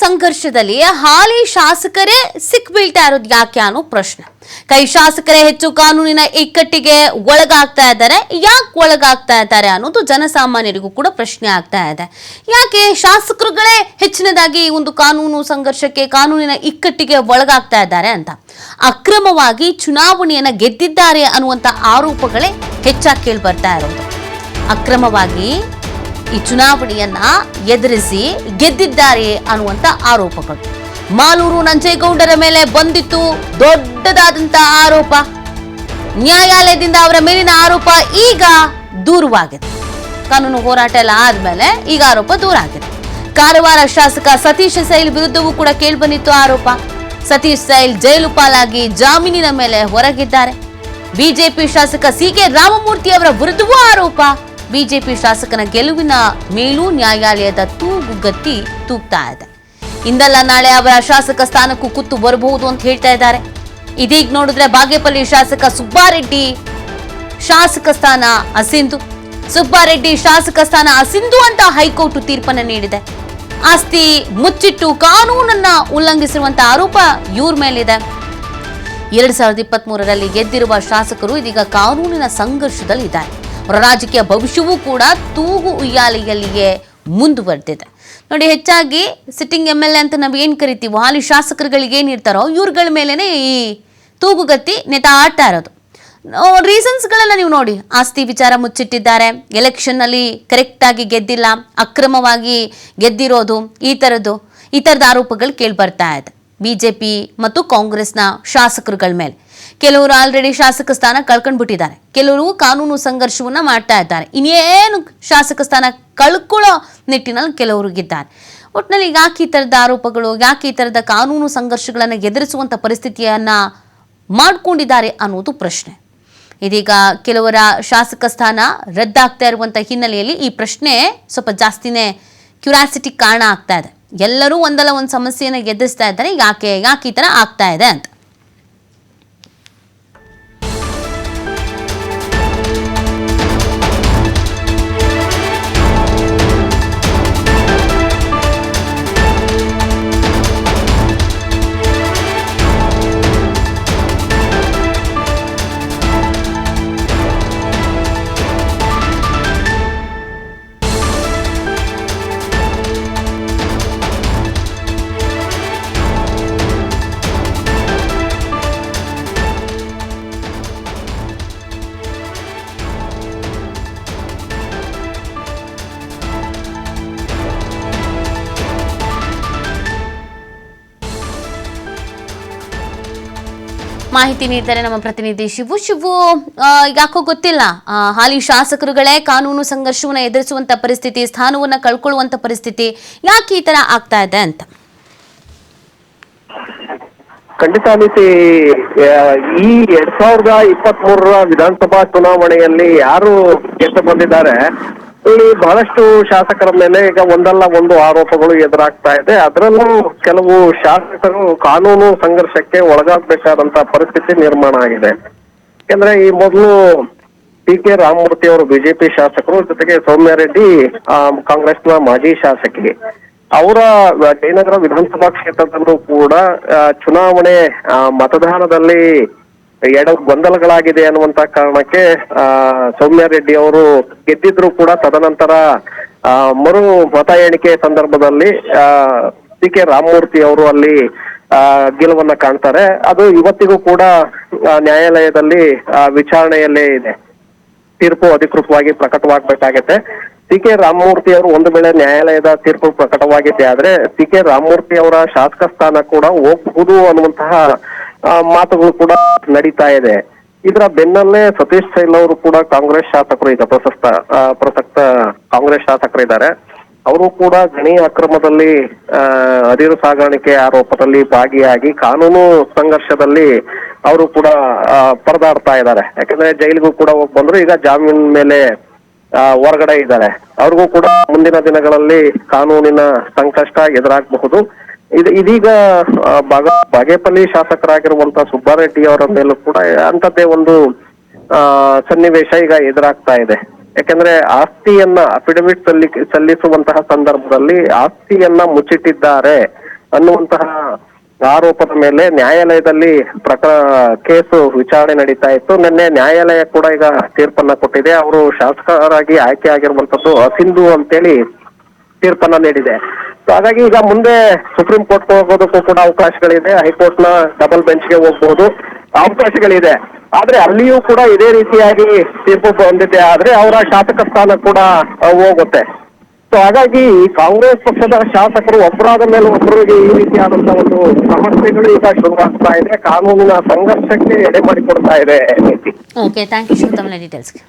ಸಂಘರ್ಷದಲ್ಲಿ ಹಾಲಿ ಶಾಸಕರೇ ಸಿಕ್ಬೀಳ್ತಾ ಇರೋದು ಯಾಕೆ ಅನ್ನೋ ಪ್ರಶ್ನೆ. ಕೈ ಶಾಸಕರೇ ಹೆಚ್ಚು ಕಾನೂನಿನ ಇಕ್ಕಟ್ಟಿಗೆ ಒಳಗಾಗ್ತಾ ಇದ್ದಾರೆ. ಯಾಕೆ ಒಳಗಾಗ್ತಾ ಇದ್ದಾರೆ ಅನ್ನೋದು ಜನಸಾಮಾನ್ಯರಿಗೂ ಕೂಡ ಪ್ರಶ್ನೆ ಆಗ್ತಾ ಇದೆ. ಯಾಕೆ ಶಾಸಕರುಗಳೇ ಹೆಚ್ಚಿನದಾಗಿ ಒಂದು ಕಾನೂನು ಸಂಘರ್ಷಕ್ಕೆ, ಕಾನೂನಿನ ಇಕ್ಕಟ್ಟಿಗೆ ಒಳಗಾಗ್ತಾ ಇದ್ದಾರೆ ಅಂತ. ಅಕ್ರಮವಾಗಿ ಚುನಾವಣೆಯನ್ನ ಗೆದ್ದಿದ್ದಾರೆ ಅನ್ನುವಂತ ಆರೋಪಗಳೇ ಹೆಚ್ಚಾಗಿ ಕೇಳಿ ಬರ್ತಾ ಇರೋದು. ಅಕ್ರಮವಾಗಿ ಈ ಚುನಾವಣೆಯನ್ನ ಎದುರಿಸಿ ಗೆದ್ದಿದ್ದಾರೆ ಅನ್ನುವಂತ ಆರೋಪಗಳು. ಮಾಲೂರು ನಂಜೇಗೌಡರ ಮೇಲೆ ಬಂದಿತ್ತು ದೊಡ್ಡದಾದಂತ ಆರೋಪ. ನ್ಯಾಯಾಲಯದಿಂದ ಅವರ ಮೇಲಿನ ಆರೋಪ ಈಗ ದೂರವಾಗಿದೆ. ಕಾನೂನು ಹೋರಾಟ ಎಲ್ಲ ಆದ್ಮೇಲೆ ಈಗ ಆರೋಪ ದೂರ ಆಗಿದೆ ಕಾರವಾರ ಶಾಸಕ ಸತೀಶ್ ಸೈಲ್ ವಿರುದ್ಧವೂ ಕೂಡ ಕೇಳ್ಬಂದಿತ್ತು ಆರೋಪ. ಸತೀಶ್ ಸೈಲ್ ಜೈಲು ಪಾಲಾಗಿ ಜಾಮೀನಿನ ಮೇಲೆ ಹೊರಗಿದ್ದಾರೆ. ಬಿಜೆಪಿ ಶಾಸಕ ಸಿ ಕೆ ರಾಮಮೂರ್ತಿ ಅವರ ವಿರುದ್ಧವೂ ಆರೋಪ. ಬಿಜೆಪಿ ಶಾಸಕನ ಗೆಲುವಿನ ಮೇಲೂ ನ್ಯಾಯಾಲಯದ ತೂಗುಗತ್ತಿ ತೂಗ್ತಾ ಇದೆ. ಇಂದಲ್ಲ ನಾಳೆ ಅವರ ಶಾಸಕ ಸ್ಥಾನಕ್ಕೂ ಕುತ್ತು ಬರಬಹುದು ಅಂತ ಹೇಳ್ತಾ ಇದ್ದಾರೆ. ಇದೀಗ ನೋಡಿದ್ರೆ ಬಾಗೇಪಲ್ಲಿ ಶಾಸಕ ಸುಬ್ಬಾರೆಡ್ಡಿ ಶಾಸಕ ಸ್ಥಾನ ಅಸಿಂಧು. ಸುಬ್ಬಾರೆಡ್ಡಿ ಶಾಸಕ ಸ್ಥಾನ ಅಸಿಂಧು ಅಂತ ಹೈಕೋರ್ಟ್ ತೀರ್ಪನ್ನು ನೀಡಿದೆ. ಆಸ್ತಿ ಮುಚ್ಚಿಟ್ಟು ಕಾನೂನನ್ನ ಉಲ್ಲಂಘಿಸಿರುವಂತ ಆರೋಪ ಇವ್ರ ಮೇಲಿದೆ. ಎರಡ್ ಸಾವಿರದ ಇಪ್ಪತ್ತ್ ಮೂರರಲ್ಲಿ ಗೆದ್ದಿರುವ ಶಾಸಕರು ಇದೀಗ ಕಾನೂನಿನ ಸಂಘರ್ಷದಲ್ಲಿ ಇದ್ದಾರೆ ಅವರ ರಾಜಕೀಯ ಭವಿಷ್ಯವೂ ಕೂಡ ತೂಗು ಉಯ್ಯಾಲೆಯಲ್ಲಿಯೇ ಮುಂದುವರೆದಿದೆ. ನೋಡಿ, ಹೆಚ್ಚಾಗಿ ಸಿಟ್ಟಿಂಗ್ ಎಂ ಎಲ್ ಎ ಅಂತ ನಾವು ಏನು ಕರಿತೀವೋ, ಹಾಲಿ ಶಾಸಕರುಗಳಿಗೆ ಏನಿರ್ತಾರೋ ಇವ್ರಗಳ ಮೇಲೇ ಈ ತೂಗುಗತ್ತಿ ನೇತಾಟ ಇರೋದು. ರೀಸನ್ಸ್ಗಳೆಲ್ಲ ನೀವು ನೋಡಿ. ಆಸ್ತಿ ವಿಚಾರ ಮುಚ್ಚಿಟ್ಟಿದ್ದಾರೆ. ಎಲೆಕ್ಷನ್ನಲ್ಲಿ ಕರೆಕ್ಟಾಗಿ ಗೆದ್ದಿಲ್ಲ, ಅಕ್ರಮವಾಗಿ ಗೆದ್ದಿರೋದು, ಈ ಥರದ್ದು ಈ ಥರದ ಆರೋಪಗಳು ಕೇಳಿ ಬರ್ತಾ ಇದೆ. ಬಿಜೆಪಿ ಮತ್ತು ಕಾಂಗ್ರೆಸ್ನ ಶಾಸಕರುಗಳ ಮೇಲೆ. ಕೆಲವರು ಆಲ್ರೆಡಿ ಶಾಸಕ ಸ್ಥಾನ ಕಳ್ಕೊಂಡ್ಬಿಟ್ಟಿದ್ದಾರೆ. ಕೆಲವರು ಕಾನೂನು ಸಂಘರ್ಷವನ್ನ ಮಾಡ್ತಾ ಇದ್ದಾರೆ. ಇನ್ನೇನು ಶಾಸಕ ಸ್ಥಾನ ಕಳ್ಕೊಳ್ಳೋ ನಿಟ್ಟಿನಲ್ಲಿ ಕೆಲವರಿಗಿದ್ದಾರೆ ಒಟ್ಟಿನಲ್ಲಿ ಯಾಕೆ ಈ ಥರದ ಆರೋಪಗಳು, ಯಾಕೆ ಈ ಥರದ ಕಾನೂನು ಸಂಘರ್ಷಗಳನ್ನು ಎದುರಿಸುವಂಥ ಪರಿಸ್ಥಿತಿಯನ್ನ ಮಾಡ್ಕೊಂಡಿದ್ದಾರೆ ಅನ್ನೋದು ಪ್ರಶ್ನೆ. ಇದೀಗ ಕೆಲವರ ಶಾಸಕ ಸ್ಥಾನ ರದ್ದಾಗ್ತಾ ಇರುವಂಥ ಹಿನ್ನೆಲೆಯಲ್ಲಿ ಈ ಪ್ರಶ್ನೆ ಸ್ವಲ್ಪ ಜಾಸ್ತಿನೇ ಕ್ಯೂರಾಸಿಟಿ ಕಾರಣ ಆಗ್ತಾ ಇದೆ. ಎಲ್ಲರೂ ಒಂದಲ್ಲ ಒಂದು ಸಮಸ್ಯೆಯನ್ನು ಎದುರಿಸ್ತಾ ಇದ್ದಾರೆ. ಯಾಕೆ ಯಾಕೆ ಈ ಥರ ಆಗ್ತಾ ಇದೆ ಅಂತ. ಮಾಹಿತಿ ನೀಡ್ತಾರೆ ನಮ್ಮ ಪ್ರತಿನಿಧಿ ಶಿವು. ಶಿವು ಯಾಕೋ ಗೊತ್ತಿಲ್ಲ. ಹಾಲಿ ಶಾಸಕರುಗಳೇ ಕಾನೂನು ಸಂಘರ್ಷವನ್ನು ಎದುರಿಸುವಂತ ಪರಿಸ್ಥಿತಿ, ಸ್ಥಾನವನ್ನ ಕಳ್ಕೊಳ್ಳುವಂತ ಪರಿಸ್ಥಿತಿ ಯಾಕೆ ಈ ತರ ಆಗ್ತಾ ಇದೆ ಅಂತ? ಖಂಡಿತ ಅನಿಸಿ ಈ ಎರಡ್ ಸಾವಿರದ ಇಪ್ಪತ್ತ್ ಮೂರರ ವಿಧಾನಸಭಾ ಚುನಾವಣೆಯಲ್ಲಿ ಯಾರು ಗೆದ್ದು ಬಂದಿದ್ದಾರೆ ಇಲ್ಲಿ ಬಹಳಷ್ಟು ಶಾಸಕರ ಮೇಲೆ ಈಗ ಒಂದಲ್ಲ ಒಂದು ಆರೋಪಗಳು ಎದುರಾಗ್ತಾ ಇದೆ. ಅದರಲ್ಲೂ ಕೆಲವು ಶಾಸಕರು ಕಾನೂನು ಸಂಘರ್ಷಕ್ಕೆ ಒಳಗಾಗಬೇಕಾದಂತ ಪರಿಸ್ಥಿತಿ ನಿರ್ಮಾಣ ಆಗಿದೆ. ಯಾಕಂದ್ರೆ ಈ ಮೊದಲು ಪಿ ಕೆ ರಾಮಮೂರ್ತಿ ಅವರು ಬಿಜೆಪಿ ಶಾಸಕರು, ಜೊತೆಗೆ ಸೌಮ್ಯ ರೆಡ್ಡಿ ಕಾಂಗ್ರೆಸ್ನ ಮಾಜಿ ಶಾಸಕಿ. ಅವರ ಜಯನಗರ ವಿಧಾನಸಭಾ ಕ್ಷೇತ್ರದಲ್ಲೂ ಕೂಡ ಚುನಾವಣೆ ಮತದಾನದಲ್ಲಿ ಎಡ ಗೊಂದಲಗಳಾಗಿದೆ ಅನ್ನುವಂತ ಕಾರಣಕ್ಕೆ ಆ, ಸೌಮ್ಯ ರೆಡ್ಡಿ ಅವರು ಗೆದ್ದಿದ್ರು ಕೂಡ ತದನಂತರ ಆ, ಮರು ಮತ ಎಣಿಕೆ ಸಂದರ್ಭದಲ್ಲಿ ಸಿ ಕೆ ರಾಮಮೂರ್ತಿ ಅವರು ಅಲ್ಲಿ ಆ, ಗೆಲುವನ್ನ ಕಾಣ್ತಾರೆ. ಅದು ಇವತ್ತಿಗೂ ಕೂಡ ನ್ಯಾಯಾಲಯದಲ್ಲಿ ಆ, ವಿಚಾರಣೆಯಲ್ಲೇ ಇದೆ. ತೀರ್ಪು ಅಧಿಕೃತವಾಗಿ ಪ್ರಕಟವಾಗಬೇಕಾಗತ್ತೆ. ಸಿ ಕೆ ರಾಮಮೂರ್ತಿ ಅವರು ಒಂದು ವೇಳೆ ನ್ಯಾಯಾಲಯದ ತೀರ್ಪು ಪ್ರಕಟವಾಗಿದೆ ಆದ್ರೆ ಸಿ ಕೆ ರಾಮಮೂರ್ತಿ ಅವರ ಶಾಸಕ ಸ್ಥಾನ ಕೂಡ ಹೋಗ್ಬಹುದು ಅನ್ನುವಂತಹ ಆ, ಮಾತುಗಳು ಕೂಡ ನಡೀತಾ ಇದೆ. ಇದರ ಬೆನ್ನಲ್ಲೇ ಸತೀಶ್ ಸೈಲ್ ಅವರು ಕೂಡ ಕಾಂಗ್ರೆಸ್ ಶಾಸಕರು, ಈಗ ಪ್ರಸಕ್ತ ಪ್ರಸಕ್ತ ಕಾಂಗ್ರೆಸ್ ಶಾಸಕರಿದ್ದಾರೆ ಅವರು ಕೂಡ ಗಣಿ ಅಕ್ರಮದಲ್ಲಿ ಅದಿರು ಸಾಗಾಣಿಕೆ ಆರೋಪದಲ್ಲಿ ಭಾಗಿಯಾಗಿ ಕಾನೂನು ಸಂಘರ್ಷದಲ್ಲಿ ಅವರು ಕೂಡ ಪರದಾಡ್ತಾ ಇದ್ದಾರೆ. ಯಾಕಂದ್ರೆ ಜೈಲಿಗೂ ಕೂಡ ಹೋಗಿ ಬಂದ್ರು, ಈಗ ಜಾಮೀನ್ ಮೇಲೆ ಹೊರಗಡೆ ಇದ್ದಾರೆ. ಅವ್ರಿಗೂ ಕೂಡ ಮುಂದಿನ ದಿನಗಳಲ್ಲಿ ಕಾನೂನಿನ ಸಂಕಷ್ಟ ಎದುರಾಗಬಹುದು. ಇದು ಇದೀಗ ಬಾಗ ಬಾಗೇಪಲ್ಲಿ ಶಾಸಕರಾಗಿರುವಂತಹ ಸುಬ್ಬಾರೆಡ್ಡಿ ಅವರ ಮೇಲೂ ಕೂಡ ಅಂತದ್ದೇ ಒಂದು ಸನ್ನಿವೇಶ ಈಗ ಎದುರಾಗ್ತಾ ಇದೆ. ಯಾಕಂದ್ರೆ ಆಸ್ತಿಯನ್ನ ಅಫಿಡವಿಟ್ ಸಲ್ಲಿ ಸಲ್ಲಿಸುವಂತಹ ಸಂದರ್ಭದಲ್ಲಿ ಆಸ್ತಿಯನ್ನ ಮುಚ್ಚಿಟ್ಟಿದ್ದಾರೆ ಅನ್ನುವಂತಹ ಆರೋಪದ ಮೇಲೆ ನ್ಯಾಯಾಲಯದಲ್ಲಿ ಪ್ರಕ ಕೇಸು ವಿಚಾರಣೆ ನಡೀತಾ ಇತ್ತು. ನಿನ್ನೆ ನ್ಯಾಯಾಲಯ ಕೂಡ ಈಗ ತೀರ್ಪನ್ನ ಕೊಟ್ಟಿದೆ. ಅವರು ಶಾಸಕರಾಗಿ ಆಯ್ಕೆ ಆಗಿರುವಂತದ್ದು ಅಸಿಂಧು ಅಂತೇಳಿ ತೀರ್ಪನ್ನ ನೀಡಿದೆ. ಸೊ ಹಾಗಾಗಿ ಈಗ ಮುಂದೆ ಸುಪ್ರೀಂ ಕೋರ್ಟ್ ಹೋಗೋದಕ್ಕೂ ಕೂಡ ಅವಕಾಶಗಳಿದೆ. ಹೈಕೋರ್ಟ್ನ ಡಬಲ್ ಬೆಂಚ್ಗೆ ಹೋಗ್ಬಹುದು ಅವಕಾಶಗಳಿದೆ. ಆದ್ರೆ ಅಲ್ಲಿಯೂ ಕೂಡ ಇದೇ ರೀತಿಯಾಗಿ ತೀರ್ಪು ಬಂದಿದೆ. ಆದ್ರೆ ಅವರ ಶಾಸಕ ಸ್ಥಾನ ಕೂಡ ಹೋಗುತ್ತೆ. ಸೊ ಹಾಗಾಗಿ ಕಾಂಗ್ರೆಸ್ ಪಕ್ಷದ ಶಾಸಕರು ಒಬ್ಬರಾದ ಮೇಲೆ ಒಬ್ಬರಿಗೆ ಈ ರೀತಿಯಾದಂತಹ ಒಂದು ಸಮಸ್ಯೆಗಳು ಈಗ ಶುರುವಾಗ್ತಾ ಇದೆ. ಕಾನೂನಿನ ಸಂಘರ್ಷಕ್ಕೆ ಎಡೆ ಮಾಡಿಕೊಡ್ತಾ ಇದೆ. ಓಕೆ ಥ್ಯಾಂಕ್ ಯು ಶಿವ ತಮ್ಮ ಡೀಟೇಲ್ಸ್ಗೆ